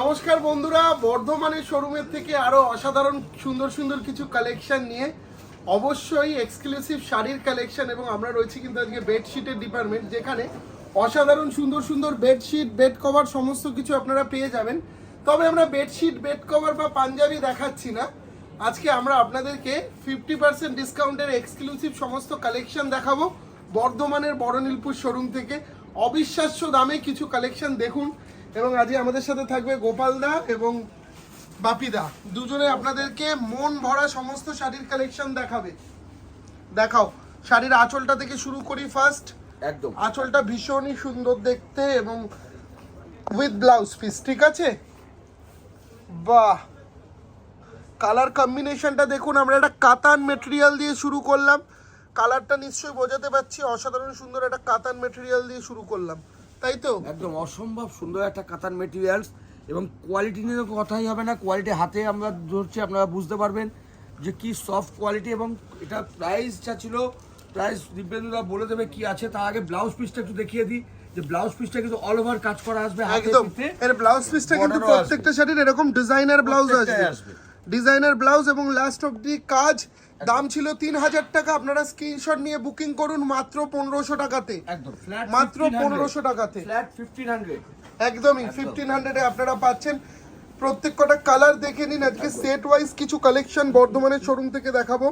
নমস্কার বন্ধুরা, বর্ধমানের শোরুমের থেকে আরও অসাধারণ সুন্দর সুন্দর কিছু কালেকশন নিয়ে অবশ্যই এক্সক্লুসিভ শাড়ির কালেকশন এবং আমরা রয়েছি কিন্তু আজকে বেডশিটের ডিপার্টমেন্ট যেখানে অসাধারণ সুন্দর সুন্দর বেডশিট বেড কভার সমস্ত কিছু আপনারা পেয়ে যাবেন। তবে আমরা বেডশিট বেড কভার বা পাঞ্জাবি দেখাচ্ছি না। আজকে আমরা আপনাদেরকে ফিফটি পার্সেন্ট ডিসকাউন্টের এক্সক্লুসিভ সমস্ত কালেকশন দেখাবো বর্ধমানের বড়নীলপুর শোরুম থেকে। অবিশ্বাস্য দামে কিছু কালেকশন দেখুন। এবং আজকে আমাদের সাথে থাকবে গোপালদা এবং বাপিদা দুজনে আপনাদেরকে মন ভরা সমস্ত শাড়ির কালেকশন দেখাবে। দেখাও শাড়ির আঁচলটা থেকে শুরু করি ফার্স্ট একদম। আঁচলটা ভীষণই সুন্দর দেখতে এবং উইথ ব্লাউজ পিস ঠিক আছে? বাহ! কালার কম্বিনেশনটা দেখুন আমরা একটা কাতান মেটেরিয়াল দিয়ে শুরু করলাম। কালারটা নিশ্চয়ই বোঝাতে পারছি অসাধারণ সুন্দর একটা কাতান মেটেরিয়াল দিয়ে শুরু করলাম। তাই তো? একদম অসম্ভব সুন্দর একটা কাতান মেটেরিয়ালস এবং কোয়ালিটি নিয়ে তো কথাই হবে না। কোয়ালিটি হাতে আমরা ধরছি আপনারা বুঝতে পারবেন যে কি সফট কোয়ালিটি এবং এটা প্রাইসটা ছিল প্রাইস দিব্যেন্দুদা বলে দেবে কি আছে তার আগে ব্লাউজ পিসটা একটু দেখিয়ে দিই। যে ব্লাউজ পিসটা কিন্তু অল ওভার কাজ করা আসবে একদম। এর ব্লাউজ পিসটা কিন্তু। প্রত্যেকটা শাড়ির এরকম ডিজাইনার ব্লাউজ আসবে। ডিজাইনার ব্লাউজ এবং লাস্ট অবধি কাজ। দাম ছিল তিন হাজার টাকা। আপনারা স্ক্রিনশট নিয়ে বুকিং করুন মাত্র পনেরোশো টাকাতে। মাত্র পনেরোশো টাকাতে। ফ্ল্যাট ফিফটিন হান্ড্রেড একদমই ফিফটিন হান্ড্রেডে আপনারা পাচ্ছেন। প্রত্যেক কটা কালার দেখে নিন। আজকে সেট ওয়াইজ কিছু কালেকশন বর্ধমানের শোরুম থেকে দেখাবো।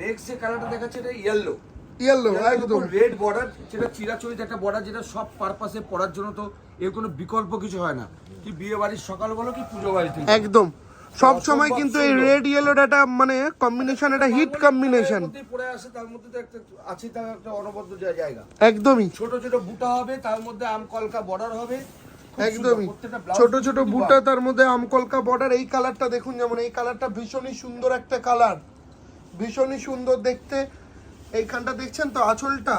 নেক্সট যে কালারটা দেখাচ্ছে এটা ইয়েলো ইয়েলো একদম। রেড বর্ডার যেটা চিরাচরিত একটা বর্ডার যেটা সব পারপাসে পড়ার জন্য তো এর কোনো বিকল্প কিছু হয় না। কি বিয়ে বাড়ির সকাল বলো কি পুজো বাড়িতে একদম। সব সময় কিন্তু এই রেড ইয়েলোর একটা মানে কম্বিনেশন একটা হিট কম্বিনেশন পড়ে আসে তার মধ্যে তো একটা আছে তার একটা অনবদ্য জায়গা। একদমই। ছোট ছোট বুটা হবে তার মধ্যে আম কলকা বর্ডার হবে। একদমই। ছোট ছোট বুটা তার মধ্যে আমকলকা বর্ডার এই কালারটা দেখুন যেমন এই কালারটা ভীষণই সুন্দর একটা কালার ভীষণই সুন্দর দেখতে। এইখানটা দেখছেন তো আঁচলটা?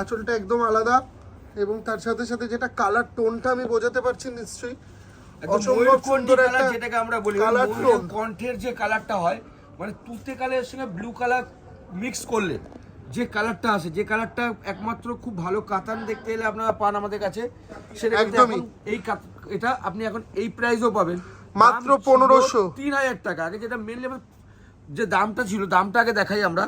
আঁচলটা একদম আলাদা এবং তার সাথে সাথে যেটা কালার টোনটা আমি বোঝাতে পারছি নিশ্চয়ই। অসম্ভব সুন্দর একটা যেটাকে আমরা বলি কালার টোন কণ্ঠের যে কালারটা হয় মানে তুতে কালারের সঙ্গে ব্লু কালার মিক্স করলে যে কালারটা আসে যে কালারটা একমাত্র খুব ভালো কাতান দেখতে এলে আপনারা পান আমাদের কাছে সেটা একদমই। এই এটা আপনি এখন এই প্রাইসও পাবেন। মাত্র 1500 তিন হাজার টাকা আগে যেটা মেনলি যে দামটা ছিল দামটা আগে দেখাই আমরা।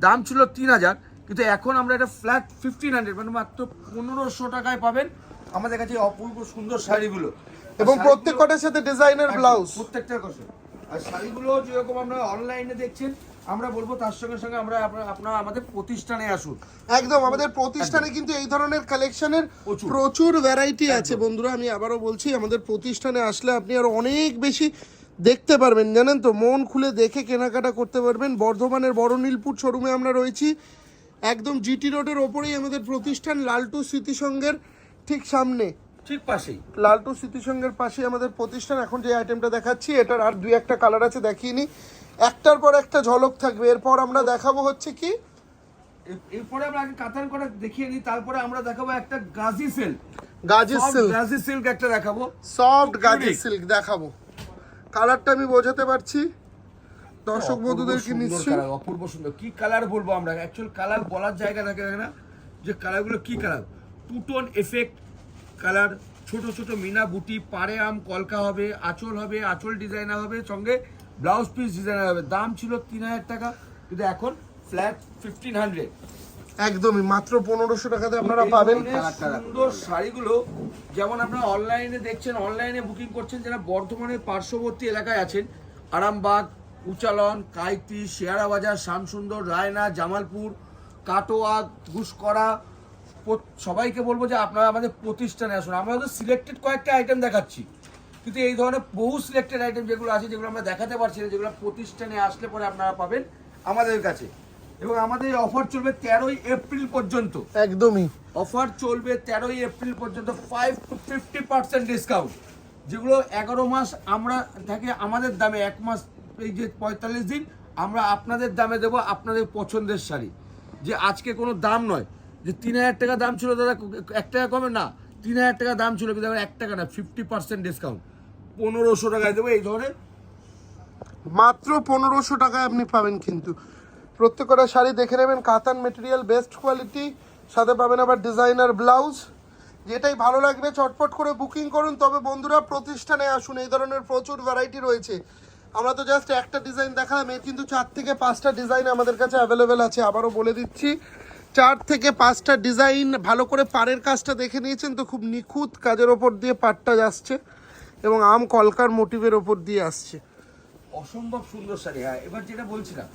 দাম ছিল তিন হাজার কিন্তু এখন আমরা এটা ফ্ল্যাট ফিফটিন হান্ড্রেড মানে মাত্র পনেরোশো টাকায় পাবেন আমাদের কাছে অপূর্ব সুন্দর শাড়িগুলো। এবং প্রত্যেক কটার সাথে ডিজাইনের ব্লাউজ প্রত্যেকটার কথা। আর শাড়িগুলো যেরকম আমরা অনলাইনে দেখছেন আমরা বলব তার সঙ্গে সঙ্গে আমরা আপনারা- আমাদের প্রতিষ্ঠানে আসুন। একদম আমাদের প্রতিষ্ঠানে কিন্তু এই ধরনের কালেকশনের প্রচুর। প্রচুর ভ্যারাইটি আছে। বন্ধুরা আমি আবারও বলছি আমাদের প্রতিষ্ঠানে আসলে আপনি আরও অনেক বেশি দেখতে পারবেন জানেন তো মন খুলে দেখে কেনাকাটা করতে পারবেন। বর্ধমানের বড় নীলপুর শোরুমে আমরা রয়েছি। একদম জিটি রোডের ওপরেই আমাদের প্রতিষ্ঠান লালটু স্মৃতিসংঘের ঠিক সামনে। ঠিক পাশেই। লালটু স্মৃতিসংঘের পাশে আমাদের প্রতিষ্ঠান। এখন যে আইটেমটা দেখাচ্ছি এটার আর দুই একটা কালার আছে দেখিয়ে নি একটার পর একটা ঝলক থাকবে। এরপর আমরা দেখাবো হচ্ছে কি? এরপরে আমরা আগে কাতার করে দেখিয়ে নিই তারপরে আমরা দেখাবো একটা গাজি সিল্ক গাজের সিল্ক গাজি সিল্ক একটা দেখাবো। সফট গাজি সিল্ক দেখাবো। কালারটা আমি বোঝাতে পারছি। দর্শক বন্ধুদেরকে নিশ্চয়ই? অপূর্ব সুন্দর। কি কালার বলব আমরা? অ্যাকচুয়াল কালার বলার জায়গা থাকে না যে কালারগুলো কি colour? Two tone effect colour ছোট ছোট মিনা বুটি পাড়ে আম কলকা হবে আঁচল হবে আঁচল ডিজাইনার হবে সঙ্গে ব্লাউজ পিস ডিজাইনার হবে। দাম ছিল তিন হাজার টাকা কিন্তু এখন ফ্ল্যাট ফিফটিন হান্ড্রেড একদমই, মাত্র পনেরোশো টাকাতে আপনারা পাবেন। সুন্দর শাড়িগুলো, যেমন আপনারা অনলাইনে দেখছেন, অনলাইনে বুকিং করছেন যারা বর্ধমানের পার্শ্ববর্তী এলাকায় আছেন, আরামবাগ, উচালন, কাইতি শেয়ারা বাজার শ্যামসুন্দর রায়না, জামালপুর, কাটোয়া প্রত- সবাইকে বলব যে আপনারা আমাদের প্রতিষ্ঠানে আসুন। আমরা তো সিলেক্টেড কয়েকটা আইটেম দেখাচ্ছি। কিন্তু এই ধরনের বহু সিলেক্টেড আইটেম যেগুলো আছে, যেগুলো আমরা দেখাতে পারছি না, যেগুলো প্রতিষ্ঠানে আসলে পরে আপনারা পাবেন আমাদের কাছে। এবং আমাদের অফার চলবে তেরোই এপ্রিল পর্যন্ত। একদমই। অফার চলবে তেরোই এপ্রিল পর্যন্ত five to fifty percent discount যেগুলো এগারো মাস আমরা থাকে আমাদের দামে এক মাস এই যে পঁয়তাল্লিশ দিন আমরা আপনাদের দামে দেবো আপনাদের পছন্দের শাড়ি। যে আজকে কোনো দাম নয়। যে তিন হাজার টাকা দাম ছিল দাদা এক টাকা কমে না তিন হাজার টাকা দাম ছিল কিন্তু এক টাকা না ফিফটি পার্সেন্ট ডিসকাউন্ট পনেরোশো টাকায় দেবো এই ধরনের। মাত্র পনেরোশো টাকায় আপনি পাবেন কিন্তু। প্রত্যেকটা শাড়ি দেখে নেবেন, কাতান মেটেরিয়াল বেস্ট কোয়ালিটি সাথে পাবেন আবার ডিজাইনার ব্লাউজ যেটাই ভালো লাগবে, চটপট করে বুকিং করুন। তবে বন্ধুরা, প্রতিষ্ঠানে আসুন, এই ধরনের প্রচুর ভ্যারাইটি রয়েছে। আমরা তো জাস্ট একটা ডিজাইন দেখালাম, এর কিন্তু চার থেকে পাঁচটা ডিজাইন আমাদের কাছে অ্যাভেলেবেল আছে। আবারও বলে দিচ্ছি, চার থেকে পাঁচটা ডিজাইন ভালো করে পাড়ের কাজটা দেখে নিয়েছেন তো খুব নিখুঁত কাজের ওপর দিয়ে পাটটা যাচ্ছে এবং আম কলকার মোটিভের ওপর দিয়ে আসছে। অসম্ভব সুন্দর শাড়ি হ্যাঁ এবার যেটা বলছিলাম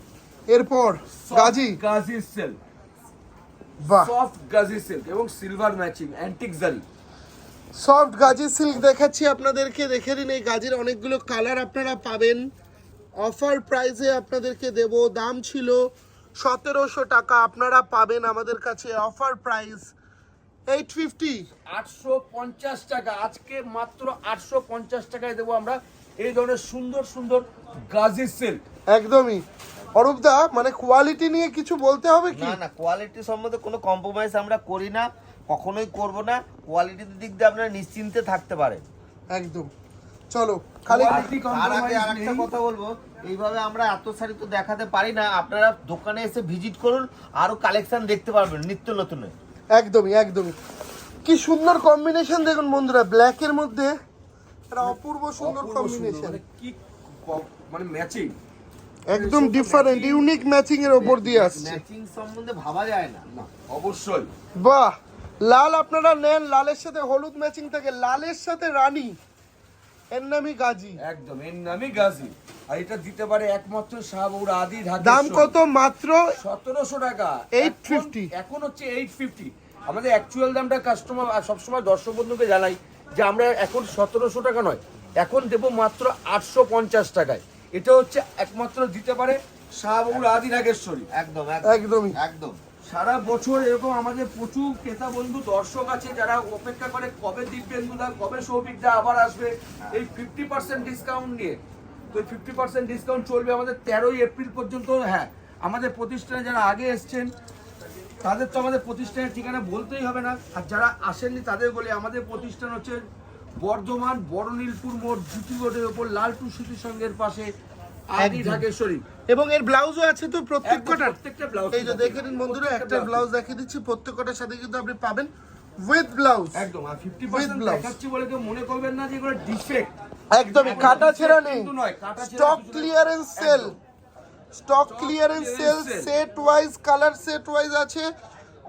এরপর গাজি। গাজি সিল্ক বাহ। সফট গাজি সিল্ক এবং silver matching antique zari soft Gaji silk দেখাচ্ছি আপনাদেরকে দেখে নিন এই গাজির অনেকগুলো কালার আপনারা পাবেন। অফার প্রাইসে আপনাদেরকে দেব দাম ছিল সতেরোশো টাকা আপনারা পাবেন আমাদের কাছে অফার প্রাইস এইট ফিফটি আটশো পঞ্চাশ টাকা আজকে মাত্র আটশো পঞ্চাশ টাকায় দেবো আমরা। এই ধরনের সুন্দর সুন্দর গাজি সিল্ক একদমই। অরূপদা মানে কোয়ালিটি নিয়ে কিছু বলতে হবে কি? না না কোয়ালিটি সম্বন্ধে কোনো কম্প্রোমাইজ আমরা করি না কখনোই করব না। কোয়ালিটির দিক দিয়ে আপনারা নিশ্চিন্তে থাকতে পারেন। একদম। চলো খালি আর আগে আরেকটা কথা বলব এইভাবে আমরা এত শাড়ি তো দেখাতে পারি না আপনারা দোকানে এসে ভিজিট করুন আরও কালেকশন দেখতে পারবেন নিত্য নতুনের একদমই একদমই। কি সুন্দর কম্বিনেশন দেখুন বন্ধুরা ব্ল্যাকের মধ্যে। একটা অপূর্ব সুন্দর অপূর্ব সুন্দর, কম্বিনেশন মানে কি মানে ম্যাচিং একদম ডিফারেন্ট ইউনিক ম্যাচিং এর ওপর দিয়ে আসছে। ম্যাচিং সম্বন্ধে ভাবা যায় না। না অবশ্যই। বাহ লাল আপনারা নেন লালের সাথে হলুদ ম্যাচিং থাকে। লালের সাথে রানী এর নামই গাজী। একদম এর নামই গাজি। আর এটা দিতে পারে একমাত্র শাহবুর আদি ঢাকা দাম কত মাত্র? সতেরোশো টাকা। 850 এখন- এখন হচ্ছে এইট ফিফটি আমাদের অ্যাকচুয়াল দামটা কাস্টমার সবসময় দর্শক বন্ধুকে জানাই যে আমরা এখন সতেরোশো টাকা নয় এখন দেবো মাত্র আটশো পঞ্চাশ টাকায়। এটা হচ্ছে একমাত্র দিতে পারে শাহবাবুর আদি নাগেশ্বরী। একদম একদমই। একদম। সারা বছর এরকম আমাদের প্রচুর ক্রেতা বন্ধু দর্শক আছে যারা অপেক্ষা করে কবে দিব্যেন্দুদা কবে সৌভিকদা আবার আসবে। এই ফিফটি পার্সেন্ট ডিসকাউন্ট নিয়ে। তো এই ফিফটি পার্সেন্ট ডিসকাউন্ট চলবে আমাদের তেরোই এপ্রিল পর্যন্ত। হ্যাঁ আমাদের প্রতিষ্ঠানে যারা আগে এসছেন তাদের তো আমাদের প্রতিষ্ঠানের ঠিকানা বলতেই হবে না। আর যারা আসেননি তাদের বলে আমাদের প্রতিষ্ঠান হচ্ছে বর্ধমান বড়নীলপুর মোড় জিটি রোডের ওপর লালটু স্মৃতি সংঘের পাশে আদি। ঢাকেশ্বরী এবং এর ব্লাউজও আছে তো প্রত্যেকটা ব্লাউজ এই যে দেখে নিন বন্ধুরা একটা ব্লাউজ। দেখিয়ে দিচ্ছি প্রত্যেকটার সাথে কিন্তু আপনি পাবেন উইথ ব্লাউজ একদম আর ফিফটি With পার্সেন্ট blouse. দেখাচ্ছি বলে কেউ মনে করবেন না যে এগুলো ডিফেক্ট একদমই কাটা ছেঁড়া নেই। কিন্তু নয়, কাটা ছেঁড়া stock clearance sale stock clearance sale set wise colour set wise আছে।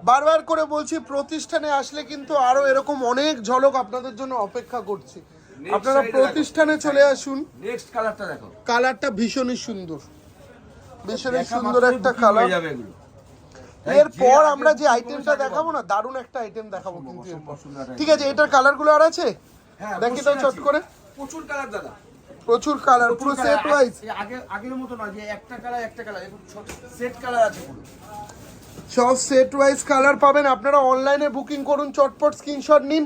বারবার করে বলছি প্রতিষ্ঠানে আসলে কিন্তু আরও এরকম অনেক ঝলক আপনাদের জন্য অপেক্ষা করছি। আপনারা প্রতিষ্ঠানে চলে আসুন। নেক্সট কালারটা দেখো। কালারটা ভীষণই সুন্দর। ভীষণই সুন্দর একটা কালার এরপর আমরা যে আইটেমটা দেখাবো না দারুণ একটা আইটেম দেখাবো কিন্তু ঠিক আছে এটার কালারগুলো আর আছে? হ্যাঁ, দেখি তো চট করে। প্রচুর কালার দাদা। প্রচুর কালার পুরো সেট ওয়াইজ আগে আগের মতো না যে একটা কালার একটা কালার সেট কালার আছে পুরো। সব সেট ওয়াইজ কালার পাবেন। আপনারা অনলাইনে বুকিং করুন চটপট স্ক্রিনশট নিন।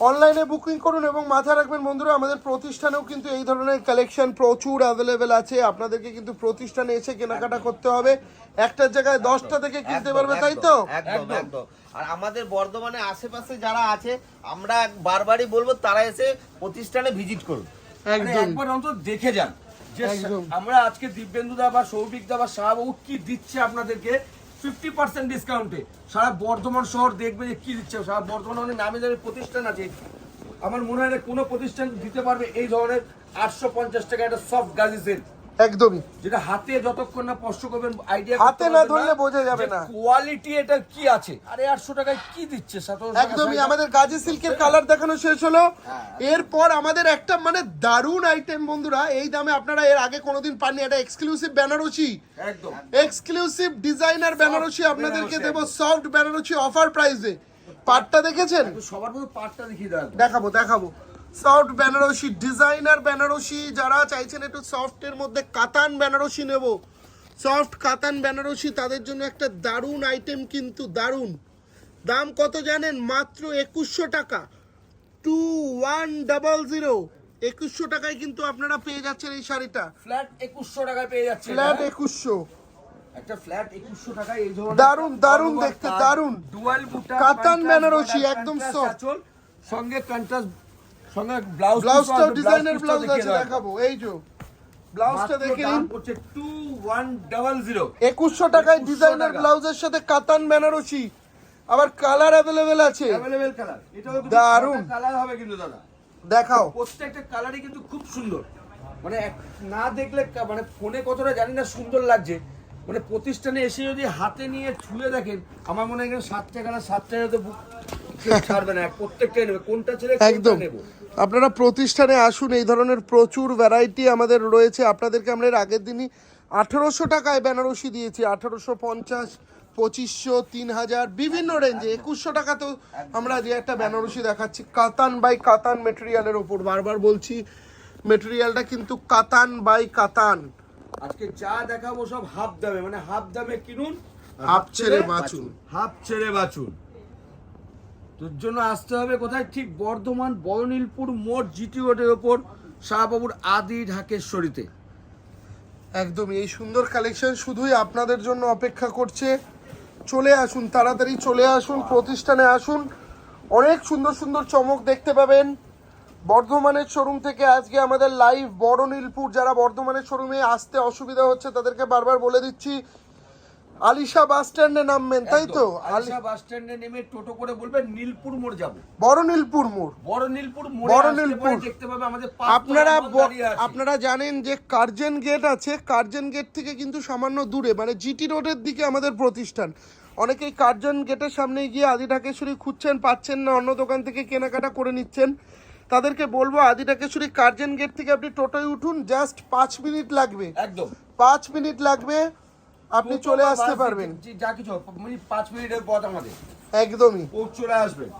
অনলাইনে বুকিং করুন এবং মাথায় রাখবেন বন্ধুরা আমাদের প্রতিষ্ঠানেও কিন্তু এই ধরনের কালেকশন প্রচুর অ্যাভেলেবেল আছে। আপনাদেরকে কিন্তু প্রতিষ্ঠানে এসে কেনাকাটা করতে হবে। একটার জায়গায় দশটা থেকে কিনতে পারবে তাই তো? একদম একদম। একদম। আর আমাদের বর্ধমানে আশেপাশে যারা আছে আমরা বারবারই বলব তারা এসে প্রতিষ্ঠানে ভিজিট করুন। মানে একদম একবার অন্তত দেখে যান। যে আমরা আজকে দিব্যেন্দু দা বা সৌভিক দা বা শাহবাবু কি দিচ্ছে আপনাদেরকে। ফিফটি পার্সেন্ট ডিসকাউন্টে সারা বর্ধমান শহর দেখবে যে কী দিচ্ছে। সারা বর্ধমান অনেক নামে দামি প্রতিষ্ঠান আছে। আমার মনে হয় না কোনো প্রতিষ্ঠান দিতে পারবে এই ধরনের আটশো পঞ্চাশ টাকা একটা সফট গাজি সেট একদমই। যেটা হাতে যতক্ষণ না স্পর্শ করবেন আইডিয়া হাতে না ধরলে বোঝা যাবে না। কোয়ালিটি এটা কি আছে? আরে আটশো টাকায় কি দিচ্ছে একদমই আমাদের গাজি সিল্কের কালার দেখানো শেষ হলো। এরপর আমাদের একটা মানে দারুণ আইটেম বন্ধুরা এই দামে আপনারা এর আগে কোনোদিন পাননি এটা এক্সক্লুসিভ বেনারসি। একদম। এক্সক্লুসিভ ডিজাইনার বেনারসি আপনাদেরকে দেবো। সফট বেনারসি অফার প্রাইসে পাটটা দেখেছেন? সবার মধ্যে পার্টটা দেখিয়ে দেখাবো দেখাবো। সফট বেনারসি ডিজাইনার বেনারসি যারা চাইছেন একটু সফটের মধ্যে কাতান বেনারসি নেব। সফট কাতান বেনারসি তাদের জন্য একটা দারুণ আইটেম কিন্তু দারুণ। দাম কত জানেন? মাত্র একুশশো টাকা। টু ওয়ান ডাবল জিরো একুশশো টাকায় কিন্তু আপনারা পেয়ে যাচ্ছেন এই শাড়িটা। ফ্ল্যাট একুশশো টাকায় পেয়ে যাচ্ছে ফ্ল্যাট একুশশো। একটা ফ্ল্যাট একুশশো টাকায় এই ধরনের দারুণ, দারুণ দেখতে, দারুণ। ডুয়াল বুটা কাতান বেনারসি, একদম soft। সঙ্গে কন্ট্রাস্ট সঙ্গে ব্লাউজ ব্লাউজটাও ডিজাইনার ব্লাউজ আছে দেখাবো এই যে। ব্লাউজটা দেখে নিন। হচ্ছে টু ওয়ান ডাবল জিরো একুশশো টাকায় 2100 ডিজাইনার ব্লাউজের সাথে কাতান বেনারসি। আবার কালার অ্যাভেলেবেল আছে। অ্যাভেলেবেল কালার এটাও দারুণ। কালার হবে কিন্তু দাদা। দেখাও। প্রত্যেকটা কালারই কিন্তু খুব সুন্দর। মানে না দেখলে মানে ফোনে কতটা জানি না সুন্দর লাগছে। মানে প্রতিষ্ঠানে এসে যদি হাতে নিয়ে ছুঁয়ে দেখেন আমার মনে হয় সাতটা কালার সাতটা বুক কেউ ছাড়বে না প্রত্যেকটাই নেবে কোনটা ছেড়ে একদম। আপনারা প্রতিষ্ঠানে আসুন এই ধরনের প্রচুর ভ্যারাইটি আমাদের রয়েছে। আপনাদেরকে আমরা এর আগের দিনই আঠেরোশো টাকায় বেনারসি দিয়েছি আঠেরোশো পঞ্চাশ পঁচিশশো তিন হাজার বিভিন্ন রেঞ্জে একুশশো টাকাতেও আমরা যে একটা বেনারসি দেখাচ্ছি কাতান বাই কাতান মেটেরিয়ালের ওপর। বারবার বলছি মেটেরিয়ালটা কিন্তু কাতান বাই কাতান। আজকে যা দেখাবো সব হাফ দামে মানে হাফ দামে কিনুন। হাফ ছেড়ে বাঁচুন। হাফ ছেড়ে বাঁচুন। তোর জন্য আসতে হবে। কোথায়? ঠিক বর্ধমান বড়নীলপুর মোড় জিটি রোডের ওপর শাহবাবুর আদি ঢাকেশ্বরীতে। একদম, এই সুন্দর কালেকশন শুধুই আপনাদের জন্য অপেক্ষা করছে। চলে আসুন, তাড়াতাড়ি চলে আসুন, প্রতিষ্ঠানে আসুন। অনেক সুন্দর সুন্দর চমক দেখতে পাবেন। বর্ধমানের শোরুম থেকে আজকে আমাদের লাইভ বড় নীলপুর যারা বর্ধমানের শোরুমে আসতে অসুবিধা হচ্ছে, তাদেরকে বারবার বলে দিচ্ছি আলিশা বাস স্ট্যান্ডে নামবেন তাই তো? আলিশা বাস স্ট্যান্ডে নেমে টোটো করে বলবেন নীলপুর মোড় যাব। বড় নীলপুর মোড়। বড় নীলপুর মোড় বড় নীলপুর। দেখতে পাবে আমাদের আপনারা। আপনারা জানেন যে কার্জন গেট আছে কার্জন গেট থেকে কিন্তু সামান্য দূরে মানে জিটি রোডের দিকে আমাদের প্রতিষ্ঠান। অনেকেই কার্জন গেটের সামনে গিয়ে আদি ঢাকেশ্বরী খুঁজছেন পাচ্ছেন না অন্য দোকান থেকে কেনাকাটা করে নিচ্ছেন। তাদেরকে বলব আদি ঢাকেশ্বরী কার্জন গেট থেকে আপনি টোটোয় উঠুন জাস্ট পাঁচ মিনিট লাগবে। একদম। পাঁচ মিনিট লাগবে। আপনি চলে আসতে পারবেন। যা কিছু মানে পাঁচ মিনিটের পথ আমাদের। একদমই। ও চলে আসবেন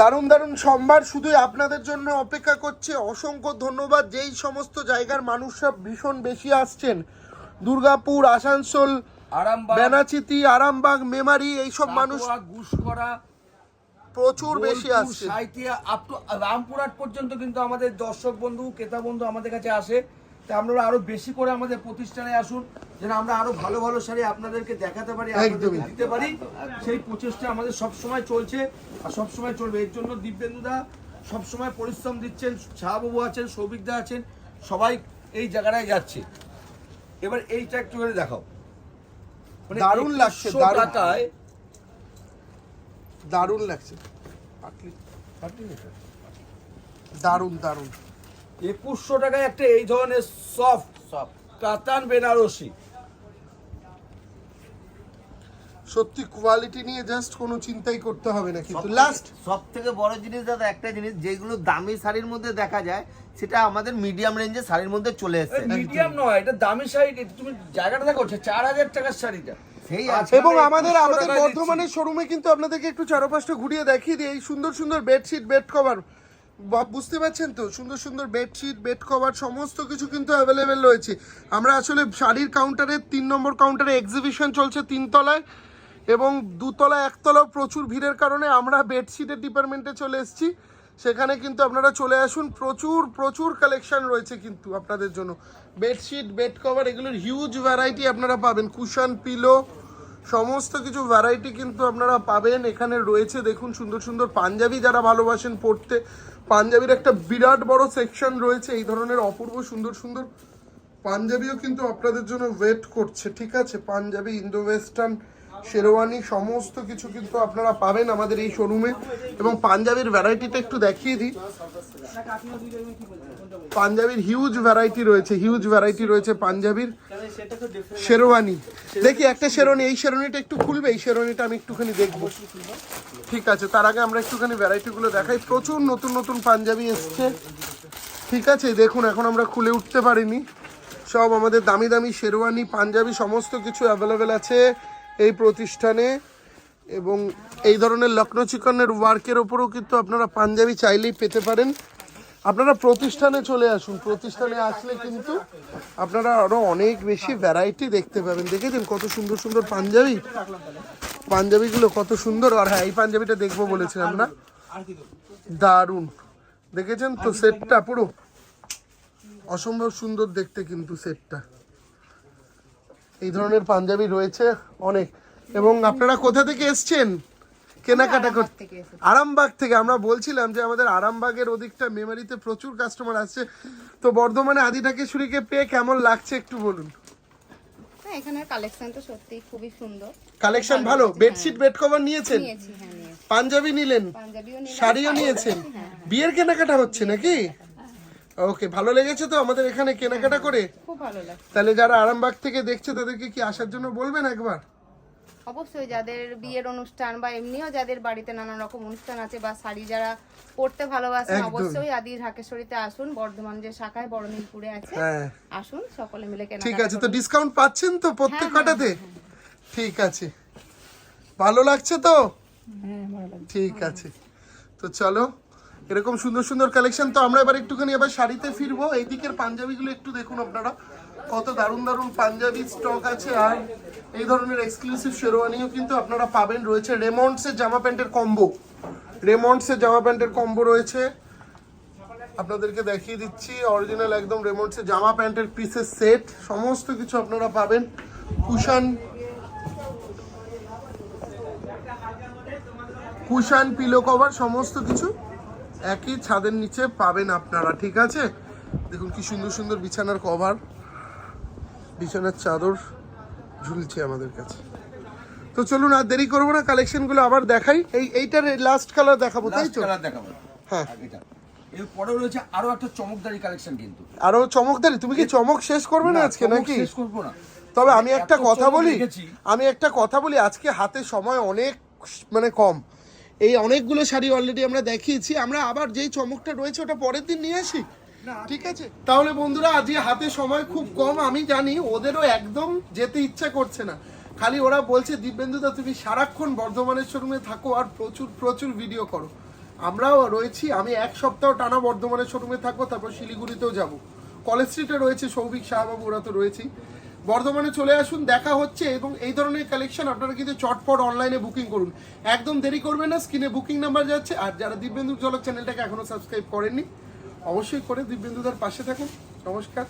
দারুণ দারুণ সম্ভার শুধুই আপনাদের জন্য অপেক্ষা করছে। অসংখ্য ধন্যবাদ। যেই সমস্ত জায়গার মানুষরা ভীষণ বেশি আসছেন দুর্গাপুর আসানসোল আরামবাগ বেনাচিতি আরামবাগ মেমারি এইসব মানুষ গুসকরা প্রচুর বেশি আসছে। সাঁইথিয়া আপ টু রামপুরহাট পর্যন্ত কিন্তু আমাদের দর্শক বন্ধু ক্রেতা বন্ধু আমাদের কাছে আসে। তা আপনারা আরও বেশি করে আমাদের প্রতিষ্ঠানে আসুন যেন আমরা আরও ভালো ভালো শাড়ি আপনাদেরকে দেখাতে পারি আপনাদেরকে দিতে পারি। সেই প্রচেষ্টা আমাদের সব সময় চলছে আর সব সময় চলবে। এর জন্য দিব্যেন্দুদা সব সময় পরিশ্রম দিচ্ছেন শাহবাবু আছেন সৌভিকদা আছেন সবাই এই জায়গাটায় যাচ্ছে। এবার এইটা একটু করে দেখাও। মানে দারুণ লাগছে, 2100 দারুণ। টাকায় দারুণ লাগছে। দারুণ দারুণ। একুশশো টাকায় একটা এই ধরনের সফট সব কাতান বেনারসি। সত্যি কোয়ালিটি নিয়ে জাস্ট কোনো চিন্তাই করতে হবে না কিন্তু। লাস্ট সব থেকে বড় জিনিস দাদা একটা জিনিস যেগুলো দামি শাড়ির মধ্যে দেখা যায় সেটা আমাদের মিডিয়াম রেঞ্জের শাড়ির মধ্যে চলে এসেছে। মিডিয়াম নয় এটা দামি শাড়ি এটা তুমি জায়গাটা দেখো চার হাজার টাকার শাড়িটা। এবং আমাদের আমাদের বর্ধমানের শোরুমে কিন্তু আপনাদেরকে একটু চারপাশটা ঘুরিয়ে দেখিয়ে দিই। এই সুন্দর সুন্দর বেডশিট বেড কভার বুঝতে পারছেন তো? সুন্দর সুন্দর বেডশিট বেড কভার সমস্ত কিছু কিন্তু অ্যাভেলেবেল রয়েছে। আমরা আসলে শাড়ির কাউন্টারে তিন নম্বর কাউন্টারে এক্সিবিশন চলছে তিনতলায় এবং দুতলা, একতলাও প্রচুর ভিড়ের কারণে আমরা বেডশিটের ডিপার্টমেন্টে চলে এসেছি। সেখানে কিন্তু আপনারা চলে আসুন। প্রচুর প্রচুর কালেকশন রয়েছে কিন্তু আপনাদের জন্য। বেডশিট বেড কভার এগুলোর হিউজ ভ্যারাইটি আপনারা পাবেন। কুশন পিলো সমস্ত কিছু ভ্যারাইটি কিন্তু আপনারা পাবেন। এখানে রয়েছে, দেখুন, সুন্দর সুন্দর পাঞ্জাবি যারা ভালোবাসেন পড়তে। পাঞ্জাবির একটা বিরাট বড় সেকশন রয়েছে। এই ধরনের অপূর্ব সুন্দর সুন্দর পাঞ্জাবিও কিন্তু আপনাদের জন্য ওয়েট করছে। ঠিক আছে, পাঞ্জাবি ইন্দো ওয়েস্টার্ন শেরওয়ানি, সমস্ত কিছু কিন্তু আপনারা পাবেন আমাদের এই শোরুমে এবং পাঞ্জাবির ভ্যারাইটিটা একটু দেখিয়ে দিই। পাঞ্জাবির হিউজ ভ্যারাইটি রয়েছে হিউজ ভ্যারাইটি রয়েছে পাঞ্জাবির। শেরওয়ানি। দেখি একটা শেরওয়ানি, এই শেরওয়ানিটা একটু খুলবে, এই শেরওয়ানিটা আমি একটুখানি দেখব। ঠিক আছে, তার আগে আমরা একটুখানি ভ্যারাইটিগুলো দেখাই। প্রচুর নতুন নতুন পাঞ্জাবি এসছে। ঠিক আছে দেখুন, এখন আমরা খুলে উঠতে পারিনি। সব আমাদের দামি দামি শেরওয়ানি, পাঞ্জাবি, সমস্ত কিছু অ্যাভেলেবেল আছে। এই প্রতিষ্ঠানে এবং এই ধরনের লখনৌ চিকনের ওয়ার্কের ওপরও কিন্তু আপনারা পাঞ্জাবি চাইলেই পেতে পারেন। আপনারা প্রতিষ্ঠানে চলে আসুন। প্রতিষ্ঠানে আসলে কিন্তু আপনারা আরও অনেক বেশি ভ্যারাইটি দেখতে পাবেন। দেখেছেন কত সুন্দর সুন্দর পাঞ্জাবি। পাঞ্জাবিগুলো কত সুন্দর। আর হ্যাঁ এই পাঞ্জাবিটা দেখব বলেছিলাম না। দারুণ। দেখেছেন তো? সেটটা পুরো অসম্ভব সুন্দর দেখতে কিন্তু সেটটা। ধরনের পাঞ্জাবি রয়েছে অনেক। এবং আপনারা কোথা থেকে এসছেন? কেনাকাটা করতে আরামবাগ থেকে। আমরা বলছিলাম যে আমাদের আরামবাগের ওদিকটা মেমারিতে প্রচুর কাস্টমার আসছে। তো বর্ধমানে আদি ঢাকেশ্বরীকে পেয়ে কেমন লাগছে একটু বলুন? এখানের কালেকশন তো সত্যি খুবই সুন্দর। কালেকশন ভালো বেডশিট বেড কভার নিয়েছেন? নিয়েছি হ্যাঁ পাঞ্জাবি নিলেন? শাড়িও নিয়েছেন? বিয়ের কেনাকাটা হচ্ছে নাকি? ওকে ভালো লেগেছে তো আমাদের এখানে কেনাকাটা করে? খুব ভালো লাগে তাহলে যারা আরামবাগ থেকে দেখছে তাদেরকে কি আসার জন্য বলবেন একবার? অবশ্যই যাদের বিয়ের অনুষ্ঠান বা এমনিও যাদের বাড়িতে নানান রকম অনুষ্ঠান আছে বা শাড়ি যারা পরতে ভালোবাসেন একদম। অবশ্যই আদি ঢাকেশ্বরীতে আসুন বর্ধমান যে শাখায় বড়নীলপুরে আছে হ্যাঁ। আসুন সকলে মিলে কেনা ঠিক আছে তো ডিসকাউন্ট পাচ্ছেন তো প্রত্যেক কটাতে? ঠিক আছে। ভালো লাগছে তো? হ্যাঁ ঠিক আছে। তো চলো। এরকম সুন্দর সুন্দর কালেকশন তো আমরা এবার একটুখানি এবার শাড়িতে ফিরবো। এই দিকের পাঞ্জাবিগুলো একটু দেখুন আপনারা। কত দারুণ দারুণ পাঞ্জাবি স্টক আছে। আর এই ধরনের এক্সক্লুসিভ শেরওয়ানিও কিন্তু আপনারা পাবেন রয়েছে। রেমন্ডসের জামা প্যান্টের কম্বো রেমন্ডসের জামা প্যান্টের কম্বো রয়েছে। আপনাদেরকে দেখিয়ে দিচ্ছি। অরিজিনাল একদম রেমন্ডসের জামা প্যান্টের পিসের সেট সমস্ত কিছু আপনারা পাবেন। কুশান কুশান পিলো কভার সমস্ত কিছু। একই ছাদের নিচে পাবেন আপনারা ঠিক আছে? দেখুন কি সুন্দর সুন্দর বিছানার কভার। বিছানার চাদর ঝুলছে আমাদের কাছে। তো চলুন আর দেরি করব না কালেকশনগুলো আবার দেখাই। এই এইটার লাস্ট কালার দেখাবো তাই তো? কালার দেখাবো। হ্যাঁ। রয়েছে আরও একটা চমকদারি কালেকশন কিন্তু। আরও চমকদারি? তুমি কি চমক শেষ করবে না আজকে নাকি? শেষ করব না। তবে আমি একটা কথা বলি। আমি একটা কথা বলি আজকে হাতে সময় অনেক মানে কম। এই অনেকগুলো শাড়ি অলরেডি আমরা দেখিয়েছি। আমরা আবার যেই চমকটা রয়েছে ওটা পরের দিন নিয়ে আসি। ঠিক আছে? তাহলে বন্ধুরা আজকে হাতে সময় খুব কম আমি জানি ওদেরও একদম যেতে ইচ্ছা করছে না। খালি ওরা বলছে দিব্যেন্দুদা তুমি সারাক্ষণ বর্ধমানের শোরুমে থাকো আর প্রচুর প্রচুর ভিডিও করো। আমরাও রয়েছি আমি এক সপ্তাহ টানা বর্ধমানের শোরুমে থাকব তারপর শিলিগুড়িতেও যাব। কলেজ স্ট্রিটে রয়েছে সৌভিক শাহবাবু ওরা তো রয়েছেই। বর্ধমানে চলে আসুন, দেখা হচ্ছে এবং এই ধরনের কালেকশন আপনারা কিন্তু চটপট অনলাইনে বুকিং করুন। একদম দেরি করবেন না স্ক্রিনে বুকিং নাম্বার যাচ্ছে, আর যারা দিব্যেন্দু ঝলক চ্যানেলটাকে এখনও সাবস্ক্রাইব করেননি, অবশ্যই করে দিব্যেন্দুদার পাশে থাকুন। নমস্কার।